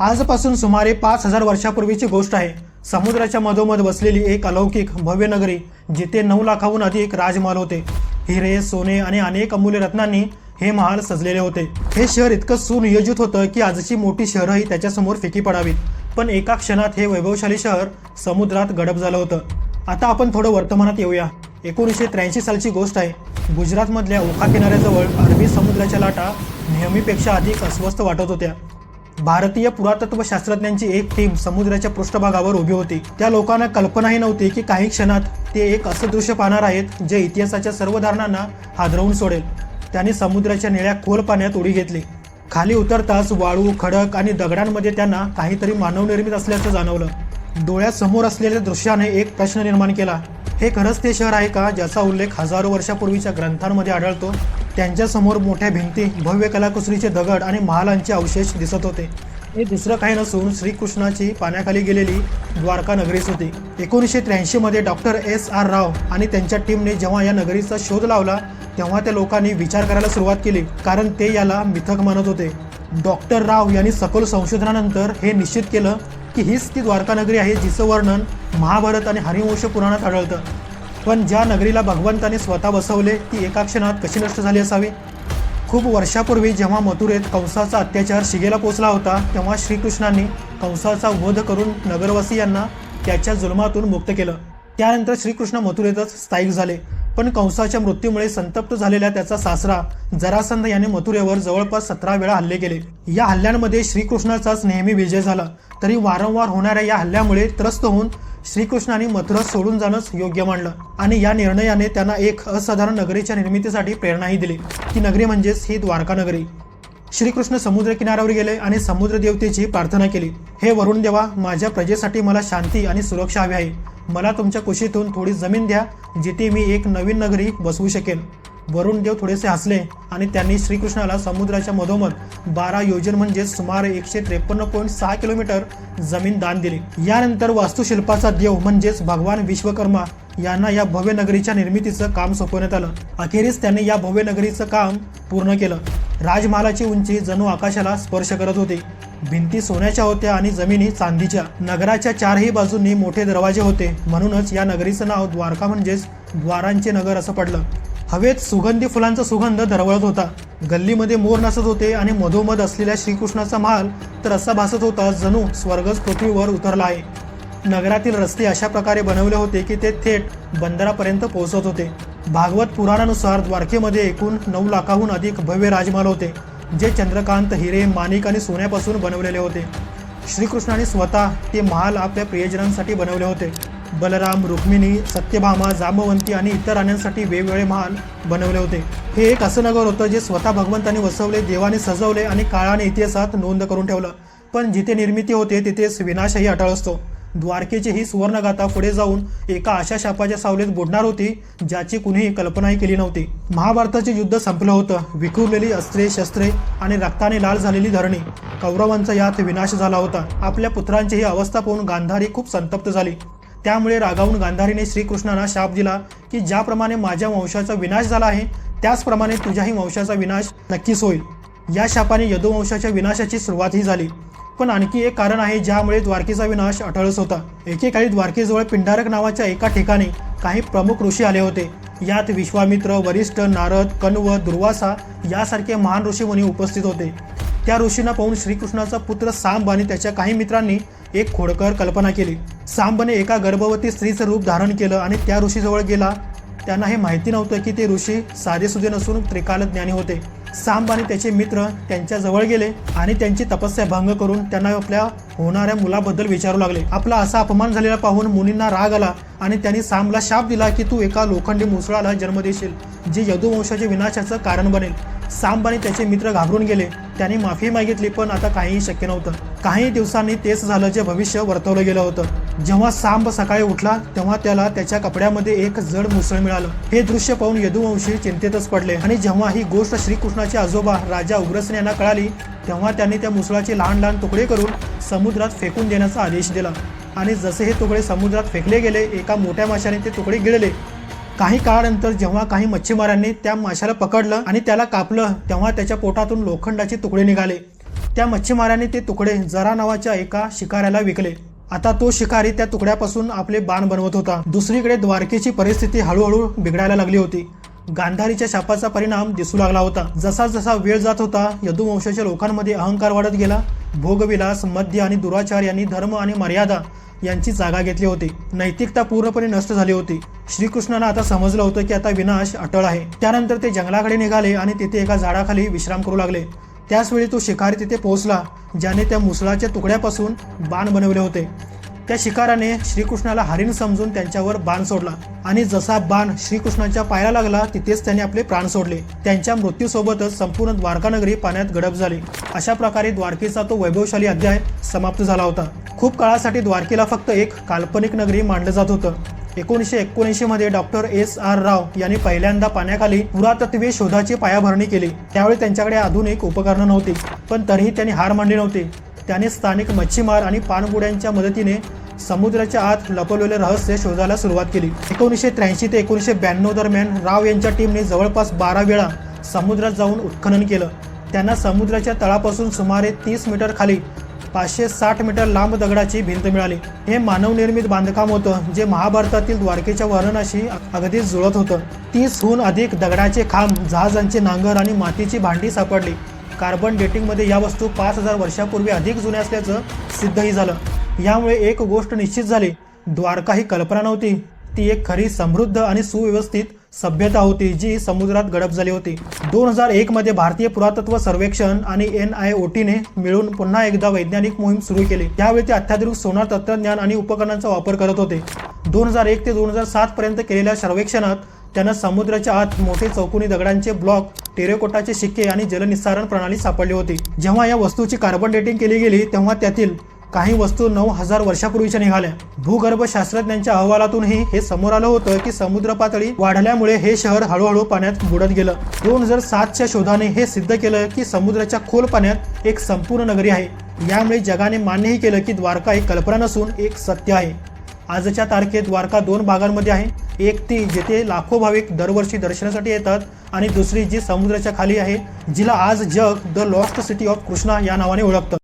आजपासून सुमारे पाच हजार वर्षापूर्वीची गोष्ट आहे. समुद्राच्या मधोमध बसलेली एक अलौकिक भव्य नगरी जिथे नऊ लाखाहून अधिक राजमहाल होते. हिरे सोने आणि अनेक अमूल्य रत्नांनी हे महाल सजलेले होते. हे शहर इतकं सुनियोजित होतं की आजची मोठी शहरंही त्याच्यासमोर फिकी पडावीत. पण एका क्षणात हे वैभवशाली शहर समुद्रात गडप झालं होतं. आता आपण थोडं वर्तमानात येऊया. एकोणीसशे त्र्याऐंशी सालची गोष्ट आहे. गुजरातमधल्या ओखा किनाऱ्याजवळ अरबी समुद्राच्या लाटा नेहमीपेक्षा अधिक अस्वस्थ वाटत होत्या. भारतीय पुरातत्व शास्त्रज्ञांची एक टीम समुद्राच्या पृष्ठभागावर उभी होती. त्या लोकांना कल्पनाही नव्हती की काही क्षणात ते एक असं दृश्य पाहणार आहेत जे इतिहासाच्या सर्व धारणांना हादरवून सोडेल. त्यांनी समुद्राच्या निळ्या खोल पाण्यात उडी घेतली. खाली उतरताच वाळू खडक आणि दगडांमध्ये त्यांना काहीतरी मानवनिर्मित असल्याचं जाणवलं. डोळ्यासमोर असलेल्या दृश्याने एक प्रश्न निर्माण केला. हे खरंच ते शहर आहे का ज्याचा उल्लेख हजारो वर्षापूर्वीच्या ग्रंथांमध्ये आढळतो? त्यांच्यासमोर मोठ्या भिंती भव्य कलाकुसरीचे दगड आणि महालांचे अवशेष दिसत होते. हे दुसरं काही नसून श्रीकृष्णाची पाण्याखाली गेलेली द्वारका नगरीच होती. एकोणीसशे त्र्याऐंशीमध्ये डॉक्टर एस आर राव आणि त्यांच्या टीमने जेव्हा या नगरीचा शोध लावला तेव्हा त्या लोकांनी विचार करायला सुरुवात केली कारण ते याला मिथक मानत होते. डॉक्टर राव यांनी सखोल संशोधनानंतर हे निश्चित केलं की हीच ती द्वारका नगरी आहे जिचं वर्णन महाभारत आणि हरिवंश पुराणात आढळतं. पण ज्या नगरीला भगवंताने स्वतः बसवले ती एका क्षणात कशी नष्ट झाली असावी? खूप वर्षापूर्वी जेव्हा मथुरेत कंसाचा अत्याचार शिगेला पोचला होता तेव्हा श्रीकृष्णांनी कंसाचा वध करून नगरवासियांना त्याच्या जुलमातून मुक्त केलं. त्यानंतर श्रीकृष्ण मथुरेतच स्थायिक झाले. पण कंसाच्या मृत्यूमुळे संतप्त झालेल्या त्याचा सासरा जरासंध याने मथुरेवर जवळपास सतरा वेळा हल्ले केले. या हल्ल्यांमध्ये श्रीकृष्णाचाच नेहमी विजय झाला. तरी वारंवार होणाऱ्या या हल्ल्यामुळे त्रस्त होऊन श्रीकृष्णाने मथुरा सोडून जाणंच योग्य मानलं. आणि या निर्णयाने त्यांना एक असाधारण नगरीच्या निर्मितीसाठी प्रेरणाही दिली. ती नगरी म्हणजेच ही द्वारका नगरी. श्रीकृष्ण समुद्र किनाऱ्यावर गेले आणि समुद्र देवतेची प्रार्थना केली. हे वरुण देवा माझ्या प्रजेसाठी मला शांती आणि सुरक्षा हवी आहे. मला तुमच्या कुशीतून थोडी जमीन द्या जिथे मी एक नवीन नगरी बसवू शकेन. वरुण देव थोडेसे हसले आणि त्यांनी श्रीकृष्णाला समुद्राच्या मधोमध बारा योजन म्हणजे सुमारे एकशे त्रेपन्न पॉईंट सहा किलोमीटर जमीन दान दिली. यानंतर वास्तुशिल्पाचा देव म्हणजेच भगवान विश्वकर्मा यांना या भव्य नगरीच्या निर्मितीचं काम सोपवण्यात आलं. अखेरीस त्यांनी या भव्य नगरीचं काम पूर्ण केलं. राजमहालाची उंची जणू आकाशाला स्पर्श करत होती. भिंती सोन्याच्या होत्या आणि जमिनी चांदीच्या. नगराच्या चारही बाजूंनी मोठे दरवाजे होते. म्हणूनच या नगरीचं नाव द्वारका म्हणजेच द्वारांचे नगर असं पडलं. हवेत सुगंधी फुलांचा सुगंध दरवळत होता. गल्लीमध्ये मोर नाचत होते आणि मधोमध असलेल्या श्रीकृष्णाचा महाल तर असा भासत होता जणू स्वर्गच पृथ्वीवर उतरला आहे. नगरातील रस्ते अशा प्रकारे बनवले होते की ते थेट बंदरापर्यंत पोहोचत होते. भागवत पुराणानुसार द्वारकेमध्ये एकूण नऊ लाखाहून अधिक भव्य राजमहाल होते जे चंद्रकांत हिरे माणिक आणि सोन्यापासून बनवलेले होते. श्रीकृष्णाने स्वतः ते महाल आपल्या प्रियजनांसाठी बनवले होते. बलराम रुक्मिणी सत्यभामा जांबवंती आणि इतर राण्यांसाठी वेगवेगळे महाल बनवले होते. हे एक असं नगर होतं जे स्वतः भगवंताने वसवले देवाने सजवले आणि काळाने इतिहासात नोंद करून ठेवलं. पण जिथे निर्मिती होते तिथेच विनाशही अटळ असतो. द्वारकेची ही सुवर्णगाथा पुढे जाऊन एका अशा शापाच्या सावलीत बुडणार होती ज्याची कुणीही कल्पनाही केली नव्हती. महाभारताचे युद्ध संपलं होतं. विखुरलेली अस्त्रे शस्त्रे आणि रक्ताने लाल झालेली धरणी. कौरवांचा यात विनाश झाला होता. आपल्या पुत्रांची ही अवस्था पाहून गांधारी खूप संतप्त झाली. त्यामुळे रागावून गांधारीने श्रीकृष्णाला शाप दिला की ज्याप्रमाणे माझ्या वंशाचा विनाश झाला आहे त्याचप्रमाणे तुझ्याही वंशाचा विनाश नक्कीच होईल. या शापाने यदुवंशाच्या विनाशाची सुरुवातही झाली. पण आणखी एक कारण आहे ज्यामुळे द्वारकेचा विनाश अटळच होता. एकेकाळी द्वारकेजवळ पिंडारक नावाच्या एका ठिकाणी काही प्रमुख ऋषी आले होते. यात विश्वामित्र वरिष्ठ नारद कण्व दुर्वासा यासारखे महान ऋषीमुनी उपस्थित होते. त्या ऋषींना पाहून श्रीकृष्णाचा पुत्र सांब आणि त्याच्या काही मित्रांनी एक खोडकर कल्पना केली. सांबने एका गर्भवती स्त्रीचं रूप धारण केलं आणि त्या ऋषीजवळ गेला. त्यांना हे माहिती नव्हतं की ते ऋषी साधेसुधे नसून त्रिकाल ज्ञानी होते. सांब आणि त्याचे मित्र त्यांच्याजवळ गेले आणि त्यांची तपस्या भंग करून त्यांना आपल्या होणाऱ्या मुलाबद्दल विचारू लागले. आपला असा अपमान झालेला पाहून मुनींना राग आला आणि त्यांनी सांबला शाप दिला की तू एका लोखंडी मुसळाला जन्म देशील जे यदुवंशाच्या विनाशाचं कारण बनेल. सांब आणि त्याचे मित्र घाबरून गेले. त्यांनी माफी मागितली पण आता काहीही शक्य नव्हतं. काही दिवसांनी तेच झालं जे भविष्य वर्तवलं गेलं होतं. जेव्हा सांब सकाळी उठला तेव्हा त्याला त्याच्या कपड्यामध्ये एक जड मुसळ मिळालं. हे दृश्य पाहून यदुवंशी चिंतेतच पडले. आणि जेव्हा ही गोष्ट श्रीकृष्णाचे आजोबा राजा उग्रसेन यांना कळाली तेव्हा त्यांनी त्या मुसळाचे लहान लहान तुकडे करून समुद्रात फेकून देण्याचा आदेश दिला. आणि जसे हे तुकडे समुद्रात फेकले गेले एका मोठ्या माशाने ते तुकडे गिळले काही काळानंतर जेव्हा काही मच्छीमारांनी त्या माशाला पकडलं आणि त्याला कापलं तेव्हा त्याच्या पोटातून लोखंडाचे तुकडे निघाले. त्या मच्छीमारांनी ते तुकडे जरा नावाच्या एका शिकाऱ्याला विकले. आता तो शिकारी त्या तुकड्यापासून आपले बाण बनवत होता. दुसरीकडे द्वारकेची परिस्थिती हळूहळू बिघडायला लागली होती. गांधारीच्या शापाचा परिणाम दिसू लागला होता. जसा जसा वेळ जात होता यदुवंशाच्या लोकांमध्ये अहंकार वाढत गेला. भोगविलास मध्य आणि दुराचार यांनी धर्म आणि मर्यादा यांची जागा घेतली होती. नैतिकता पूर्णपणे नष्ट झाली होती. श्रीकृष्णाला आता समजलं होतं की आता विनाश अटळ आहे. त्यानंतर ते जंगलाकडे निघाले आणि तिथे एका झाडाखाली विश्राम करू लागले. त्याचवेळी तो शिकारी तिथे पोहोचला ज्याने त्या मुसळाच्या तुकड्यापासून बाण बनवले होते. त्या शिकाराने श्रीकृष्णाला हरिण समजून त्यांच्यावर बाण सोडला. आणि जसा बाण श्रीकृष्णाच्या पायाला लागला तिथेच त्याने आपले प्राण सोडले. त्यांच्या मृत्यूसोबतच संपूर्ण द्वारकानगरी पाण्यात गडप झाली. अशा प्रकारे द्वारकेचा तो वैभवशाली अध्याय समाप्त झाला होता. खूप काळासाठी द्वारकेला फक्त एक काल्पनिक नगरी मानलं जात होतं. एकोणीसशे एकोणऐंशी मध्ये डॉक्टर एस आर राव यांनी पहिल्यांदा पाण्याखाली पुरातत्वे शोधाची पायाभरणी केली. त्यावेळी त्यांच्याकडे आधुनिक उपकरणं नव्हती पण तरीही त्यांनी हार मानली नव्हती. त्याने स्थानिक मच्छीमार आणि पाणबुड्यांच्या मदतीने समुद्राच्या आत लपवलेले रहस्य शोधायला सुरुवात केली. एकोणीसशे त्र्याऐंशी ते एकोणीसशे ब्याण्णव दरम्यान राव यांच्या टीमने जवळपास बारा वेळा समुद्रात जाऊन उत्खनन केलं. त्यांना समुद्राच्या तळापासून सुमारे तीस मीटर खाली पाचशे साठ मीटर लांब दगडाची भिंत मिळाली. हे मानवनिर्मित बांधकाम होतं जे महाभारतातील द्वारकेच्या वर्णनाशी अगदीच जुळत होतं. तीसहून अधिक दगडाचे खांब जहाजांचे नांगर आणि मातीची भांडी सापडली. कार्बन डेटिंगमध्ये या वस्तू पाच हजार वर्षापूर्वी अधिक जुन्या असल्याचं सिद्धही झालं. यामुळे एक गोष्ट निश्चित झाली. द्वारका ही कल्पना नव्हती. ती एक खरी समृद्ध आणि सुव्यवस्थित सभ्यता होती जी समुद्रात गडप झाली होती. दोन हजार एक मध्ये भारतीय पुरातत्व सर्वेक्षण आणि एन आय ओ टीने मिळून पुन्हा एकदा वैज्ञानिक मोहीम सुरू केली. त्यावेळी ते अत्याधुनिक सोनार तंत्रज्ञान आणि उपकरणांचा वापर करत होते. दोन हजार एक ते दोन हजार सात पर्यंत केलेल्या सर्वेक्षणात त्यांना समुद्राच्या आत मोठे चौकोनी दगडांचे ब्लॉक टेरेकोटाचे शिक्के आणि जलनिस्सारण प्रणाली सापडली होती. जेव्हा या वस्तूची कार्बन डेटिंग केली गेली तेव्हा त्यातील काही वस्तू नऊ हजार वर्षापूर्वीच्या निघाल्या. भूगर्भशास्त्रज्ञांच्या अहवालातूनही हे समोर आलं होतं की समुद्र पातळी वाढल्यामुळे हे शहर हळूहळू पाण्यात बुडत गेलं. दोन हजार सातच्या शोधाने हे सिद्ध केलं की समुद्राच्या खोल पाण्यात एक संपूर्ण नगरी आहे. यामुळे जगाने मान्यही केलं की द्वारका एक कल्पना नसून एक सत्य आहे. आजच्या तारखेत द्वारका दोन भागांमध्ये आहे. एक ती जेथे लाखो भाविक दरवर्षी दर्शनासाठी येतात आणि दुसरी जी समुद्राच्या खाली आहे जिला आज जग the lost city of Krishna या नावाने ओळखतं.